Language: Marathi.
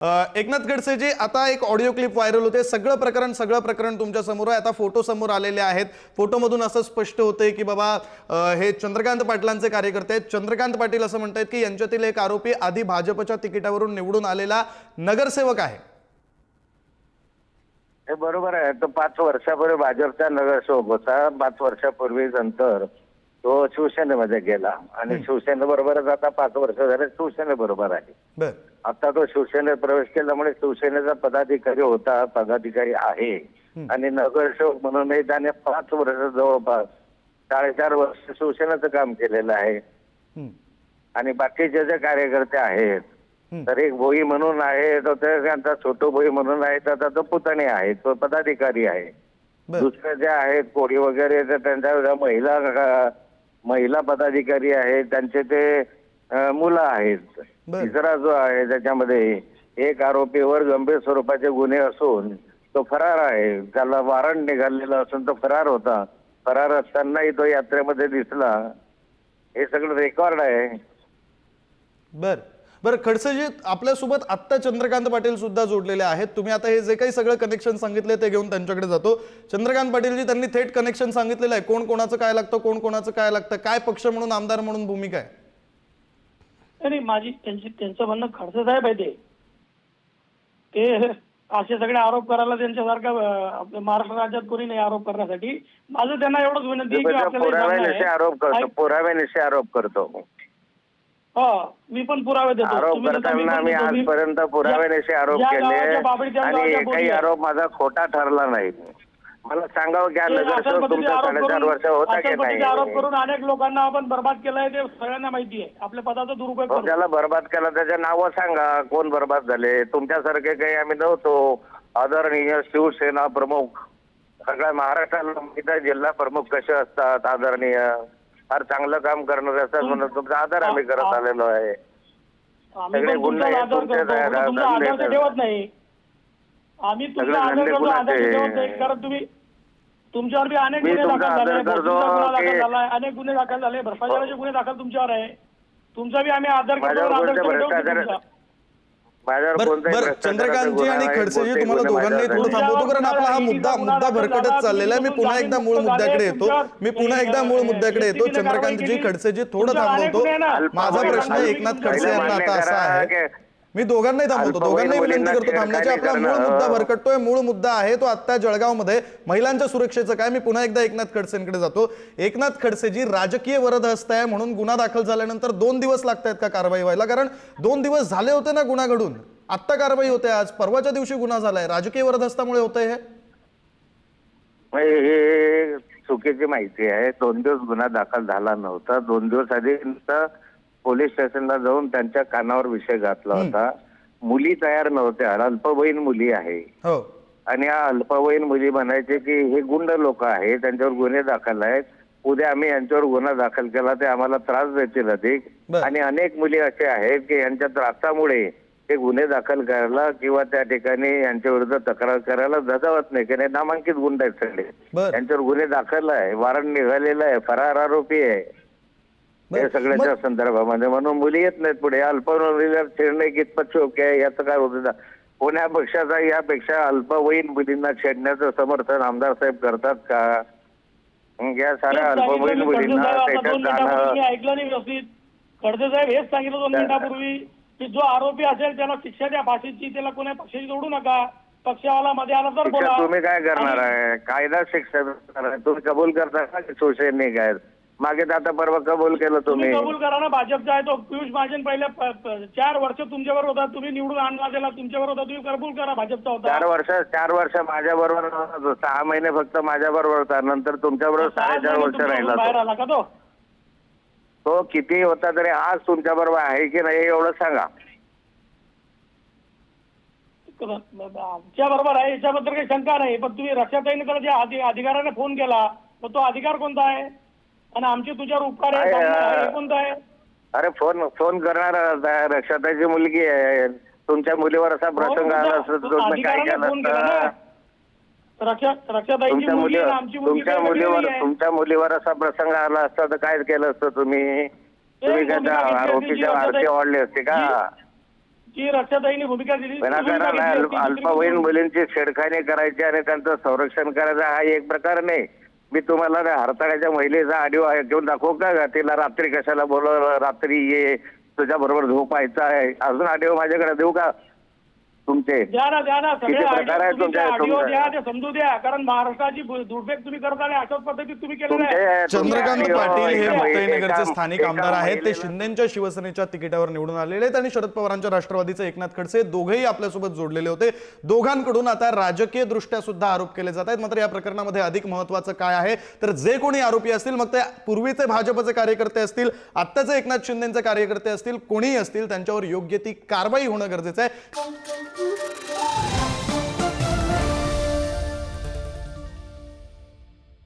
एकनाथ एकनाथ खडसेजी आता एक ऑडिओ क्लिप व्हायरल होते सगळं प्रकरण सगळं प्रकरण तुमच्यासमोर आहे. आता फोटो समोर आलेले आहेत. फोटोमधून असं स्पष्ट होते की बाबा हे चंद्रकांत पाटलांचे कार्यकर्ते आहेत. चंद्रकांत पाटील असं म्हणतात की यांच्यातील एक आरोपी आधी भाजपच्या तिकिटावरून निवडून आलेला नगरसेवक आहे. हे बरोबर आहे. तो पाच वर्षापूर्वी भाजपचा नगरसेवक होता. पाच वर्षापूर्वी नंतर तो शिवसेनेमध्ये गेला आणि शिवसेनेबरोबरच आता पाच वर्ष झाले शिवसेनेबरोबर आहे. बर. आता तो शिवसेनेत प्रवेश केल्यामुळे शिवसेनेचा पदाधिकारी होता पदाधिकारी आहे. आणि नगरसेवक म्हणूनही त्याने पाच वर्ष जवळपास साडेचार वर्ष शिवसेनेचं काम केलेलं आहे. आणि बाकीचे जे कार्यकर्ते आहेत. तर एक भोई म्हणून आहे तर ते त्यांचा छोटो भोई म्हणून आहे तर तो पुतणे आहे तो पदाधिकारी आहे. दुसरे जे आहेत कोळी वगैरे तर त्यांच्या महिला महिला पदाधिकारी आहेत त्यांचे ते मुलं आहेत. बर. तिसरा जो आहे त्याच्यामध्ये एक आरोपीवर गंभीर स्वरूपाचे गुन्हे असून तो फरार आहे. त्याला वॉरंट निघालेलं असून तो फरार होता. फरार असतानाही तो यात्रेमध्ये दिसला. हे सगळं रेकॉर्ड आहे. बर. बरं खडसेजी आपल्यासोबत आत्ता चंद्रकांत पाटील सुद्धा जोडलेले आहेत. तुम्ही आता हे जे काही सगळं कनेक्शन सांगितले ते घेऊन त्यांच्याकडे जातो. चंद्रकांत पाटीलजी त्यांनी थेट कनेक्शन सांगितलेलं आहे. कोण कोणाचं काय लागतं कोण कोणाचं काय लागतं काय पक्ष म्हणून आमदार म्हणून भूमिका आहे? नाही माझी त्यांची त्यांचं म्हणणं खडसे साहेब आहे ते. ते असे सगळे आरोप करायला त्यांच्यासारखं महाराष्ट्र राज्यात कोणी नाही आरोप करण्यासाठी. माझं त्यांना एवढंच विनंती आहे की हे पुराव्यानिशी आरोप करतो पुराव्यानिशी आरोप करतो. मी पण पुरावे देतो. आरोप तुम्ही करताना मी देतो. मी- आजपर्यंत पुराव्यानिशी आरोप केले आणि गावाच्या एकही बोली. आरोप माझा खोटा ठरला नाही. मला सांगावं की हा पद्धतीचे तुमचा आरोप साडेचार करून- वर्ष होता की नाही? आरोप करून अनेक लोकांना आपण बर्बाद केलंय ते सगळ्यांना माहिती आहे. आपल्या पदाचा दुरुपयोग करून त्याला बर्बाद केला त्याच्या नावं सांगा कोण बर्बाद झाले? तुमच्यासारखे काही आम्ही नव्हतो. आदरणीय शिवसेना प्रमुख सगळ्या महाराष्ट्राला माहीत आहे जिल्हा प्रमुख कसे असतात आदरणीय? फार चांगलं काम करणारे असतात म्हणून तुमचा आदर आम्ही करत आलेलो आहे. आम्ही सगळे पण गुन्हे आदर तुमचे करतो साहेब, पण तुमचा धंदे आदर तर तर- ठेवत नाही. आम्ही सगळे तुमचा आदर धंदे करतो आदर गुन्ह्याचे. ठेवत नाही कारण तुम्ही तुमच्यावर बी अनेक मी गुन्हे तुमचा दाखल झाले आदर करतो भोसडीचा गुन्हा की- दाखल झालाय अनेक गुन्हे दाखल झाले भ्रष्टाचाराचे गुन्हे दाखल तुमच्यावर आहे. तुमचा बी आम्ही आदर करतो माझ्यावर आदर कोणते ठेवतो भ्रष्टाचार- तुमचा. माझ्यावर बरं कोणताही बरं भ्रष्टाचाराचा चंद्रकांतजी आणि खडसेजी तुम्हाला दोघांनाही थोडं. थांबवतो कारण आपला हा मुद्दा मुद्दा भरकटच चाललेला आहे. मी पुन्हा एकदा मूळ मुद्द्याकडे येतो. मी पुन्हा एकदा मूळ मुद्द्याकडे येतो. चंद्रकांतजी खडसेजी थोडं थांबवतो. माझा प्रश्न एकनाथ खडसे यांना आता असा आहे. मी दोघांनाही थांबवतो. दोघांनाही विनंती करतो थांबण्याची. आपला मूळ मुद्दा. भरकटतोय. मूळ मुद्दा आहे तो आता जळगावमध्ये. महिलांच्या सुरक्षेचं काय? मी पुन्हा एकदा एकनाथ खडसेंकडे जातो. एकनाथ खडसेजी राजकीय वरद आहे म्हणून गुन्हा दाखल झाल्यानंतर दोन दिवस लागत आहेत का कारवाई व्हायला? कारण दोन दिवस झाले होते ना गुन्हा घडून. आत्ता कारवाई होते आज. परवाच्या दिवशी गुन्हा झालाय. राजकीय वरदहस्तामुळे होतंय हे? चुकीची माहिती आहे. दोन दिवस गुन्हा दाखल झाला नव्हता. दोन दिवस आधी पोलीस स्टेशनला जाऊन त्यांच्या कानावर विषय घातला होता. मुली तयार नव्हत्या. अल्पवयीन मुली आहे. हो. आणि या अल्पवयीन मुली म्हणायचे की हे गुंड लोक आहेत त्यांच्यावर गुन्हे दाखल आहेत. उद्या आम्ही यांच्यावर गुन्हा दाखल केला ते आम्हाला त्रास देतील अधिक. आणि अनेक मुली असे आहेत की यांच्या त्रासामुळे ते गुन्हे दाखल करायला किंवा त्या ठिकाणी यांच्या विरुद्ध तक्रार करायला धजावत नाही हे नामांकित गुंड आहेत सगळे. बर. त्यांच्यावर गुन्हे दाखल आहे. वॉरंट निघालेलं आहे. फरार आरोपी आहे. हे सगळ्याच्या संदर्भामध्ये म्हणून मुली येत नाहीत पुढे. अल्पवयीन छेडणे कितपत शोक्य आहे? याचं काय होतं कोण्या पक्षाचा यापेक्षा अल्पवयीन मुलींना छेडण्याचं समर्थन आमदार साहेब करतात का? या साऱ्या अल्पवयीन मुलींना त्याच्यात जाणं ऐकलं नाही व्यवस्थित. खडसे साहेब हेच सांगितलं दोन मिनिटापूर्वी की जो आरोपी असेल त्याला शिक्षा द्या फाशीची त्याला कोणा पक्षाची जोडू नका. पक्षावाला मध्ये आला तर तुम्ही काय करणार आहे? कायदा शिक्षा. तुम्ही कबूल करता का की शिवसैनिक आहेत मागे तर आता परवा कबूल केलं तुम्ही तुम्ही. कबूल करा ना भाजपचा आहे तो पियुष महाजन पहिले प- प- चार वर्ष तुमच्यावर होता तुम्ही निवडून आणला त्याला तुमच्यावर होता तुम्ही कबूल करा भाजपचा चार होता वर्ष चार वर्ष माझ्या बरोबर सहा महिने फक्त माझ्या बरोबर होता नंतर तुमच्या बरोबर सहा साडेचार महिने वर्ष तुमच्याकडून राहिला बाहेर तो. आला का तो? तो किती होता तरी आज तुमच्या बरोबर आहे की नाही एवढं सांगा. आमच्या बरोबर आहे याच्याबद्दल काही शंका नाही पण तुम्ही रक्षाताईंकडे ज्या अधि- अधिकाऱ्याने फोन केला मग तो अधिकार कोणता आहे? आणि आमचे तुझ्यावर उपकार आहे आहे, सांगणं अं, हे कोणतं आहे? अरे फोन फोन करणार रक्षाताईची मुलगी आहे. तुमच्या मुलीवर असा प्रसंग आला असता तर तुम्ही काय केलं फोन केला असतं. ना. रक्षा रक्षाताईची तुमच्या मुलीवर आणि आमची मुलगी तुमच्या मुलीवर आहे. तुमच्या मुलीवर असा प्रसंग आला असता तर काय केलं असतं तुम्ही? तुम्ही काय त्या भूमिका घेतली असती आरोपीच्या आरती रक्षाताई- ओढली असते का? जी रक्षाताईने भूमिका दिली ती भूमिका विनाकारण घेतली अल्प- असती. दुसरी अल्पवयीन मुलींची छेडखानी करायची आणि त्यांचं संरक्षण करायचं हा एक प्रकार नाही. मी तुम्हाला हरताळ्याच्या महिलेचा ऑडिओ घेऊन दाखवू का? तिला रात्री कशाला बोलवलं रात्री ये तुझ्या बरोबर झोपायचं आहे. अजून ऑडिओ माझ्याकडे देऊ का? तुमचे. द्या ना द्या ना सगळे किती प्रकार आहे ऑडिओ तुमच्या- ऑडिओ तुमच्या- द्या ते समजू द्या कारण महाराष्ट्राची दुर्भेग तुम्ही करता आणि अशाच पद्धतीत तुम्ही केलेलं आहे. तुमचे चंद्रकांत पाटील हे एका- मुक्ताईनगरचे एका- स्थानिक एका आमदार आहेत. ते महिलेला- शिंदेच्या शिवसेनेच्या तिकिटावर निवडून आलेले आहेत आणि शरद पवारांच्या राष्ट्रवादीचे एकनाथ खडसे दोघेही आपल्यासोबत जोडलेले होते. दोघांकडून आता राजकीय दृष्ट्या सुद्धा आरोप केले जात आहेत. मात्र या प्रकरणामध्ये अधिक महत्वाचं काय आहे? तर जे कोणी आरोपी असतील मग ते पूर्वीचे भाजपचे कार्यकर्ते असतील आत्ताचे एकनाथ शिंदेचे कार्यकर्ते असतील कोणीही असतील त्यांच्यावर योग्य ती कारवाई होणं गरजेचं आहे. Música